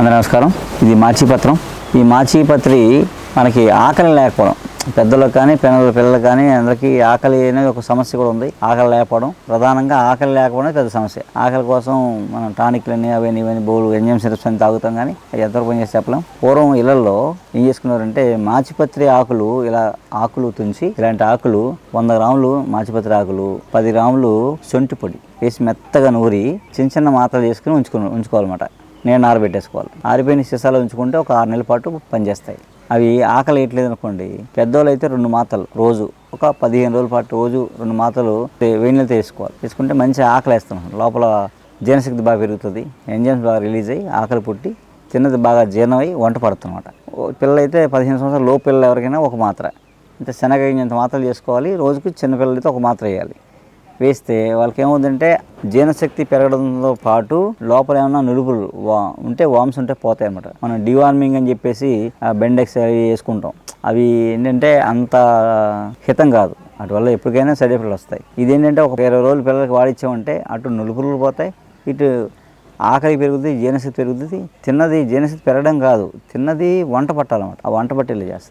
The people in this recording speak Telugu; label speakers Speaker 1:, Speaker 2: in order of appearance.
Speaker 1: అందరూ నమస్కారం. ఇది మాచిపత్రం. ఈ మాచిపత్రి మనకి ఆకలి లేకపోవడం. పెద్దలకు కానీ పిల్లల పిల్లలకు కానీ అందరికీ ఆకలి అనేది ఒక సమస్య కూడా ఉంది. ఆకలి లేకపోవడం. ప్రధానంగా ఆకలి లేకపోవడం పెద్ద సమస్య. ఆకలి కోసం మనం టానిక్లని అవన్నీ ఇవన్నీ బోలు ఎంజైమ్ సిరప్స్ అని తాగుతాం కానీ అది ఎంత పని చేసి చెప్పలేం. పూర్వం ఇళ్ళలో ఏం చేసుకున్నారంటే మాచిపత్రి ఆకులు ఇలా ఆకులు తుంచి ఇలాంటి ఆకులు వంద గ్రాములు మాచిపత్రి ఆకులు పది గ్రాములు సొంటి పొడి వేసి మెత్తగా నూరి చిన్న చిన్న మాత్రలు చేసుకుని ఉంచుకుని ఉంచుకోవాలన్నమాట. నేను ఆరబెట్టేసుకోవాలి. ఆరిపోయిన సీసాలో ఉంచుకుంటే ఒక ఆరు నెలల పాటు పనిచేస్తాయి. అవి ఆకలి వేయట్లేదు అనుకోండి పెద్దోళ్ళు అయితే రెండు మాతలు రోజు ఒక పదిహేను రోజుల పాటు రోజు రెండు మాతలు తే- వేసుకోవాలి. వేసుకుంటే మంచి ఆకలి వేస్తున్నాం లోపల జీర్ణశక్తి బాగా పెరుగుతుంది ఎంజైమ్స్ బాగా రిలీజ్ అయ్యి ఆకలి పుట్టి తిన్నది బాగా జీర్ణమై వంట పడుతుందన్నమాట. పిల్లలైతే పదిహేను సంవత్సరాలు లోపు పిల్లలు ఎవరికైనా ఒక మాత్ర. అంటే శనగ మాత్రలు చేసుకోవాలి రోజుకి చిన్నపిల్లలైతే ఒక మాత్ర వేయాలి. వేస్తే వాళ్ళకి ఏమవుతుందంటే జీర్ణశక్తి పెరగడంతో పాటు లోపల ఏమైనా నులుపులు వా ఉంటే వామ్స్ ఉంటే పోతాయి అన్నమాట మనం డివార్మింగ్ అని చెప్పేసి బెండెక్స్ అవి వేసుకుంటాం. అవి ఏంటంటే అంత హితం కాదు. అటువల్ల ఎప్పటికైనా సైడ్ ఎఫెక్ట్లు వస్తాయి. ఇదేంటంటే ఒక ఇరవై రోజులు పిల్లలకి వాడిచ్చామంటే అటు నులుపులు పోతాయి ఇటు ఆకలి పెరుగుతుంది జీర్ణశక్తి పెరుగుతుంది తిన్నది జీర్ణశక్తి పెరగడం కాదు. తిన్నది వంట పట్టాలన్నమాట. ఆ వంట పట్టేలా చేస్తుంది